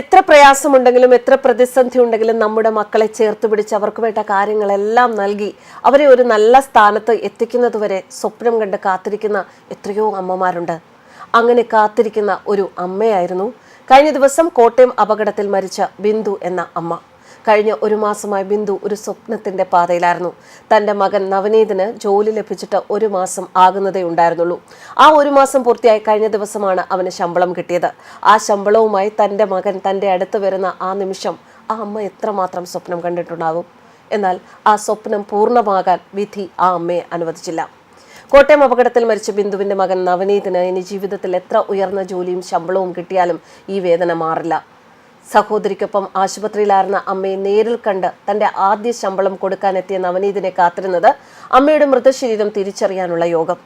എത്ര പ്രയാസമുണ്ടെങ്കിലും എത്ര പ്രതിസന്ധി ഉണ്ടെങ്കിലും നമ്മുടെ മക്കളെ ചേർത്ത് പിടിച്ച് അവർക്ക് വേണ്ട കാര്യങ്ങളെല്ലാം നൽകി അവരെ ഒരു നല്ല സ്ഥാനത്ത് എത്തിക്കുന്നതുവരെ സ്വപ്നം കണ്ട് കാത്തിരിക്കുന്ന എത്രയോ അമ്മമാരുണ്ട്. അങ്ങനെ കാത്തിരിക്കുന്ന ഒരു അമ്മയായിരുന്നു. കഴിഞ്ഞ ദിവസം കോട്ടയം അപകടത്തിൽ മരിച്ച ബിന്ദു എന്ന അമ്മ. കഴിഞ്ഞ ഒരു മാസമായി ബിന്ദു ഒരു സ്വപ്നത്തിന്റെ പാതയിലായിരുന്നു. തന്റെ മകൻ നവനീതിന് ജോലി ലഭിച്ചിട്ട് ഒരു മാസം ആകുന്നതേ ഉണ്ടായിരുന്നുള്ളൂ. ആ ഒരു മാസം പൂർത്തിയായി കഴിഞ്ഞ ദിവസമാണ് അവന് ശമ്പളം കിട്ടിയത്. ആ ശമ്പളവുമായി തന്റെ മകൻ തന്റെ അടുത്ത് വരുന്ന ആ നിമിഷം ആ അമ്മ എത്രമാത്രം സ്വപ്നം കണ്ടിട്ടുണ്ടാകും എന്നാൽ ആ സ്വപ്നം പൂർണമാകാൻ വിധി ആ അമ്മയെ അനുവദിച്ചില്ല. കോട്ടയം അപകടത്തിൽ മരിച്ച ബിന്ദുവിന്റെ മകൻ നവനീതിന് ഇനി ജീവിതത്തിൽ എത്ര ഉയർന്ന ജോലിയും ശമ്പളവും കിട്ടിയാലും ഈ വേദന മാറില്ല. സഹോദരിക്കൊപ്പം ആശുപത്രിയിലായിരുന്ന അമ്മയെ നേരിൽ കണ്ട് തന്റെ ആദ്യ ശമ്പളം കൊടുക്കാനെത്തിയ നവനീതിനെ കാത്തിരുന്നത് അമ്മയുടെ മൃതശരീരം തിരിച്ചറിയാനുള്ള യോഗം.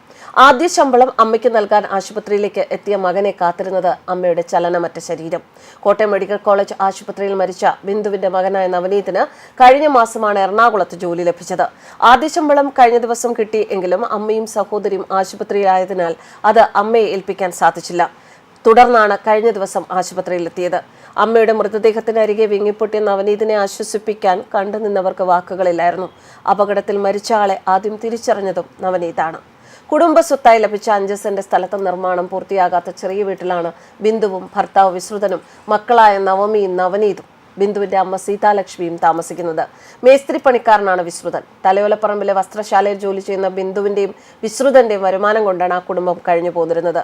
ആദ്യ ശമ്പളം അമ്മയ്ക്ക് നൽകാൻ ആശുപത്രിയിലേക്ക് എത്തിയ മകനെ കാത്തിരുന്നത് അമ്മയുടെ ചലനമറ്റ ശരീരം. കോട്ടയം മെഡിക്കൽ കോളേജ് ആശുപത്രിയിൽ മരിച്ച ബിന്ദുവിന്റെ മകനായ നവനീതിന് കഴിഞ്ഞ മാസമാണ് എറണാകുളത്ത് ജോലി ലഭിച്ചത്. ആദ്യ ശമ്പളം കഴിഞ്ഞ ദിവസം കിട്ടി എങ്കിലും അമ്മയും സഹോദരിയും ആശുപത്രിയിലായതിനാൽ അത് അമ്മയെ ഏൽപ്പിക്കാൻ സാധിച്ചില്ല. തുടർന്നാണ് കഴിഞ്ഞ ദിവസം ആശുപത്രിയിലെത്തിയത്. അമ്മയുടെ മൃതദേഹത്തിനരികെ വിങ്ങിപ്പൊട്ടിയ നവനീതിനെ ആശ്വസിപ്പിക്കാൻ കണ്ടുനിന്നവർക്ക് വാക്കുകളില്ലായിരുന്നു. അപകടത്തിൽ മരിച്ച ആളെ ആദ്യം തിരിച്ചറിഞ്ഞതും നവനീതാണ്. കുടുംബ സ്വത്തായി ലഭിച്ച അഞ്ച് സെന്റ് സ്ഥലത്ത് നിർമ്മാണം പൂർത്തിയാകാത്ത ചെറിയ വീട്ടിലാണ് ബിന്ദുവും ഭർത്താവ് വിശ്രുതനും മക്കളായ നവമിയും നവനീതും ബിന്ദുവിന്റെ അമ്മ സീതാലക്ഷ്മിയും താമസിക്കുന്നത്. മേസ്ത്രി പണിക്കാരനാണ് വിശ്രുതൻ. തലയോലപ്പറമ്പിലെ വസ്ത്രശാലയിൽ ജോലി ചെയ്യുന്ന ബിന്ദുവിന്റെയും വിശ്രുതന്റെയും വരുമാനം കൊണ്ടാണ് ആ കുടുംബം കഴിഞ്ഞു പോന്നിരുന്നത്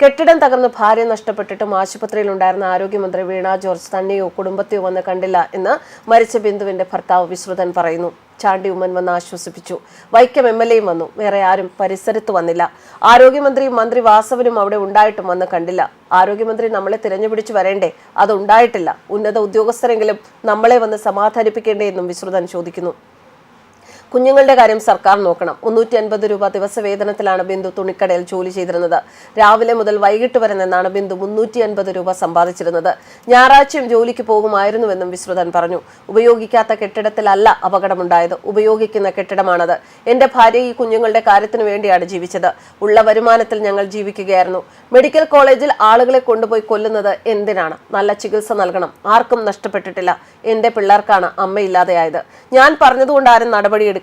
കെട്ടിടം തകർന്ന് ഭാര്യ നഷ്ടപ്പെട്ടിട്ടും ആശുപത്രിയിൽ ഉണ്ടായിരുന്ന ആരോഗ്യമന്ത്രി വീണ ജോർജ് തന്നെയോ കുടുംബത്തെയോ വന്ന് കണ്ടില്ല എന്ന് മരിച്ച ബിന്ദുവിന്റെ ഭർത്താവ് വിശ്രുതൻ പറയുന്നു. ചാണ്ടി ഉമ്മൻ വന്ന് ആശ്വസിപ്പിച്ചു. വൈക്കം എം എൽ എയും വന്നു. വേറെ ആരും പരിസരത്ത് വന്നില്ല. ആരോഗ്യമന്ത്രിയും മന്ത്രി വാസവനും അവിടെ ഉണ്ടായിട്ടും വന്ന് കണ്ടില്ല. ആരോഗ്യമന്ത്രി നമ്മളെ തിരഞ്ഞുപിടിച്ചു വരേണ്ടേ? അതുണ്ടായിട്ടില്ല. ഉന്നത ഉദ്യോഗസ്ഥരെങ്കിലും നമ്മളെ വന്ന് സമാധാനിപ്പിക്കേണ്ടേ എന്നും വിശ്രുതൻ ചോദിക്കുന്നു. കുഞ്ഞുങ്ങളുടെ കാര്യം സർക്കാർ നോക്കണം. മുന്നൂറ്റി അൻപത് രൂപ ദിവസ വേതനത്തിലാണ് ബിന്ദു തുണിക്കടയിൽ ജോലി ചെയ്തിരുന്നത്. രാവിലെ മുതൽ വൈകിട്ട് വരെ നിന്നാണ് ബിന്ദു മുന്നൂറ്റി അൻപത് രൂപ സമ്പാദിച്ചിരുന്നത്. ഞായറാഴ്ചയും ജോലിക്ക് പോകുമായിരുന്നുവെന്നും വിശ്രുതൻ പറഞ്ഞു. ഉപയോഗിക്കാത്ത കെട്ടിടത്തിലല്ല അപകടമുണ്ടായത്. ഉപയോഗിക്കുന്ന കെട്ടിടമാണത്. എന്റെ ഭാര്യ ഈ കുഞ്ഞുങ്ങളുടെ കാര്യത്തിന് വേണ്ടിയാണ് ജീവിച്ചത്. ഉള്ള വരുമാനത്തിൽ ഞങ്ങൾ ജീവിക്കുകയായിരുന്നു. മെഡിക്കൽ കോളേജിൽ ആളുകളെ കൊണ്ടുപോയി കൊല്ലുന്നത് എന്തിനാണ്? നല്ല ചികിത്സ നൽകണം. ആർക്കും നഷ്ടപ്പെട്ടിട്ടില്ല. എന്റെ പിള്ളേർക്കാണ് അമ്മയില്ലാതെയായത്. ഞാൻ പറഞ്ഞതുകൊണ്ട് ആരും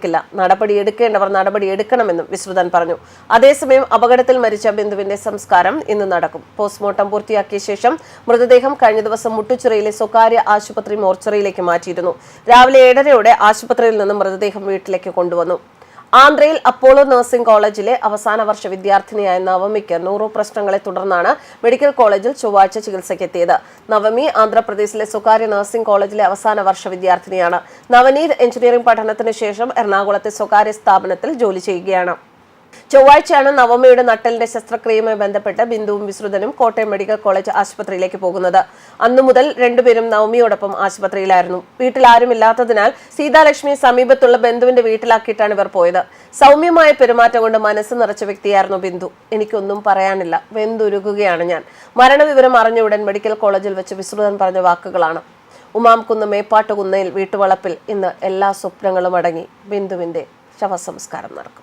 നടപടിയെടുക്കില്ല നടപടിയെടുക്കേണ്ടവർ നടപടി എടുക്കണമെന്നും വിശ്രുതൻ പറഞ്ഞു. അതേസമയം അപകടത്തിൽ മരിച്ച ബിന്ദുവിന്റെ സംസ്കാരം ഇന്ന് നടക്കും. പോസ്റ്റ്മോർട്ടം പൂർത്തിയാക്കിയ ശേഷം മൃതദേഹം കഴിഞ്ഞ ദിവസം മുട്ടുച്ചിറയിലെ സ്വകാര്യ ആശുപത്രി മോർച്ചറിയിലേക്ക് മാറ്റിയിരുന്നു. രാവിലെ ഏഴരയോടെ ആശുപത്രിയിൽ നിന്നും മൃതദേഹം വീട്ടിലേക്ക് കൊണ്ടുവന്നു. ആന്ധ്രയിൽ അപ്പോളോ നഴ്സിംഗ് കോളേജിലെ അവസാന വർഷ വിദ്യാർത്ഥിനിയായ നവമിക്ക് നൂറു പ്രശ്നങ്ങളെ തുടർന്നാണ് മെഡിക്കൽ കോളേജിൽ ചൊവ്വാഴ്ച ചികിത്സയ്ക്കെത്തിയത് നവമി ആന്ധ്രാപ്രദേശിലെ സ്വകാര്യ നഴ്സിംഗ് കോളേജിലെ അവസാന വർഷ വിദ്യാർത്ഥിനിയാണ്. നവനീത് എഞ്ചിനീയറിംഗ് പഠനത്തിന് ശേഷം എറണാകുളത്തെ സ്വകാര്യ സ്ഥാപനത്തിൽ ജോലി ചെയ്യുകയാണ്. ചൊവ്വാഴ്ചയാണ് നവമയുടെ നട്ടലിന്റെ ശസ്ത്രക്രിയയുമായി ബന്ധപ്പെട്ട് ബിന്ദുവും വിശ്രുതനും കോട്ടയം മെഡിക്കൽ കോളേജ് ആശുപത്രിയിലേക്ക് പോകുന്നത്. അന്നു മുതൽ രണ്ടുപേരും നവമിയോടൊപ്പം ആശുപത്രിയിലായിരുന്നു. വീട്ടിൽ ആരുമില്ലാത്തതിനാൽ സീതാലക്ഷ്മി സമീപത്തുള്ള ബന്ധുവിന്റെ വീട്ടിലാക്കിയിട്ടാണ് ഇവർ പോയത്. സൗമ്യമായ പെരുമാറ്റം കൊണ്ട് മനസ്സ് നിറച്ച വ്യക്തിയായിരുന്നു ബിന്ദു. എനിക്കൊന്നും പറയാനില്ല. വെന്തുരുകുകയാണ് ഞാൻ. മരണവിവരം അറിഞ്ഞ ഉടൻ മെഡിക്കൽ കോളേജിൽ വെച്ച് വിശ്രുതൻ പറഞ്ഞ വാക്കുകളാണ്. ഉമാംകുന്ന് മേപ്പാട്ടുകുന്നയിൽ വീട്ടുവളപ്പിൽ ഇന്ന് എല്ലാ സ്വപ്നങ്ങളും അടങ്ങി ബിന്ദുവിന്റെ ശവസംസ്കാരം നടക്കും.